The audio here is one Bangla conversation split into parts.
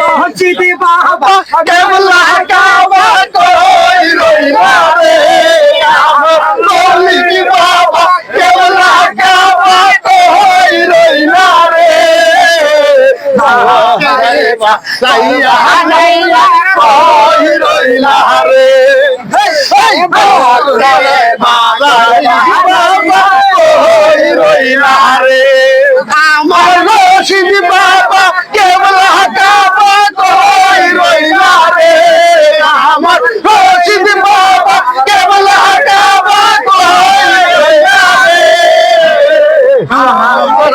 মসজিদি বাবা কেবলা কাবা কই রইলা রে আমার মসজিদি বাবা কেবলা কাবা কই রইলা রে লাইয়া লাইয়া কই রইলা রে এই বাবা বাবা কই রইলা রে আমার রশিদ বাবা কেবল কাবা কই রইলা রে আমার রশিদ বাবা কেবল কাবা কই রইলা রে আমার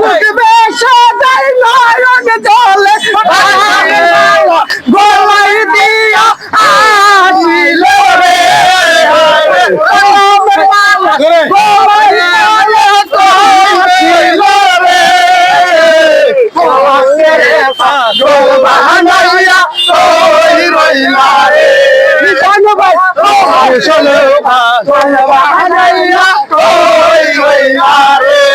বাহানাইয়া কই রইলা রে। বাহানাইয়া কই রইলা রে।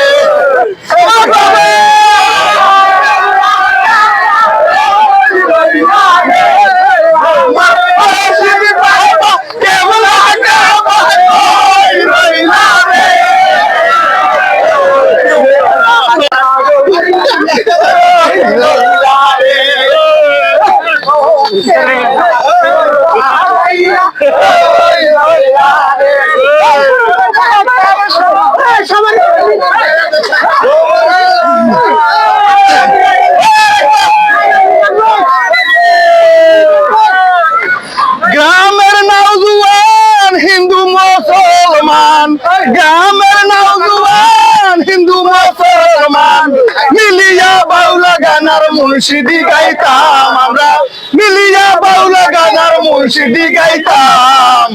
গ্রামের নওজুয়ান হিন্দু মুসলমান। মিলিয়া বাউলা গানার মুর্শিদি গাইতাম আমরা। মিলিয়া বাউলা গানার মুর্শিদি গাইতাম।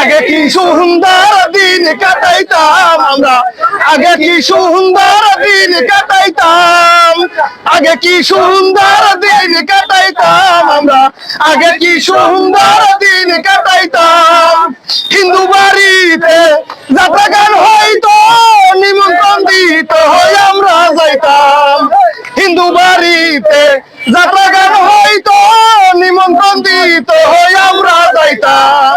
আগে কি সুন্দর দিন কাটাইতাম আমরা। আগে কি সুন্দর দিন কাটাইতাম। আগে কি সুন্দর দিন কাটাইতাম আমরা। আগে কি সুন্দর দিন কাটাইতাম। হিন্দু বাড়িতে যাত্রা গান হয়তো নিমন্ত্রণ দিত হই আমরা যাইতাম হিন্দু বাড়িতে যাত্রা গান হয়তো নিমন্ত্রণ দিত হই আমরা যাইতাম।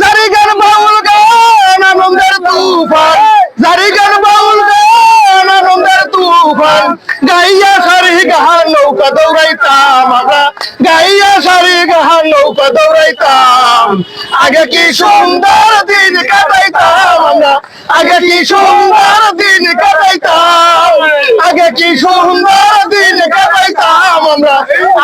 জারি গান বাউল গান, আনন্দের তুফান। জারি গান বাউল গান, আনন্দের তুফান। গাইয়া সারি গাহান নৌকা দৌড়াইতাম আমরা। গাইয়া সারি গাহান নৌকা দৌড়াইতাম। আগে কি সুন্দর দিন কাটাইতাম আমরা? আগে কি সুন্দর দিন কাটাইতাম? আগে কি সুন্দর দিন কাটাইতাম আমরা?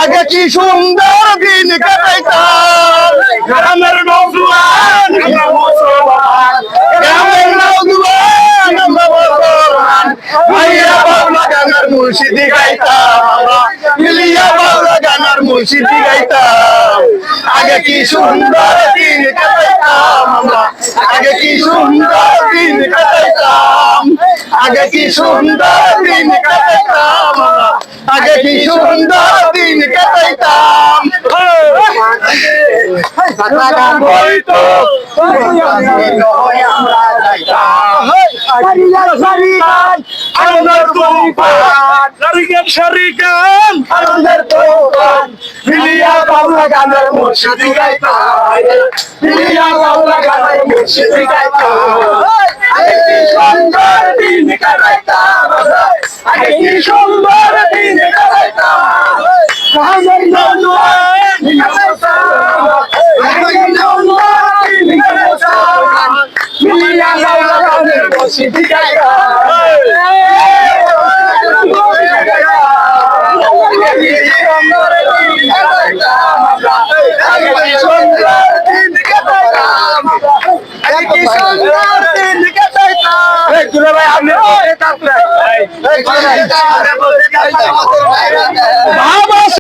আগে কি সুন্দর দিন কাটাইতাম? গ্রামের নৌজুয়ান আমরা মুসলমান, গ্রামের নৌজুয়ান আমরা মুসলমান। ভাইয়া বাবলা গানার মুর্শিদি গাইতাম মিলিয়া বাবলা গানার মুর্শিদি গাইতাম। কি সুন্দর দিন কাটাইতাম আমরা? আগে কি সুন্দর দিন কাটাইতাম? আগে কি সুন্দর দিন কাটাইতাম আগে কি সুন্দর দিন কাটাইতাম? হয়তো আমরা যাইতাম আনন্দের তুফান সারিগান সারিগান আনন্দের তুফান মুর্শিদি গাইতাম মিলিয়া বাউলা গানের মুর্শিদি গাইতাম আগে কি সুন্দর দিন কাটাইতাম আগে কি সুন্দর দিন কাটাইতাম আমার নন্দুয়ান আগে কি সুন্দর দিন কাটাইতাম মিলিয়া বাউলা গানের মুর্শিদি ভাই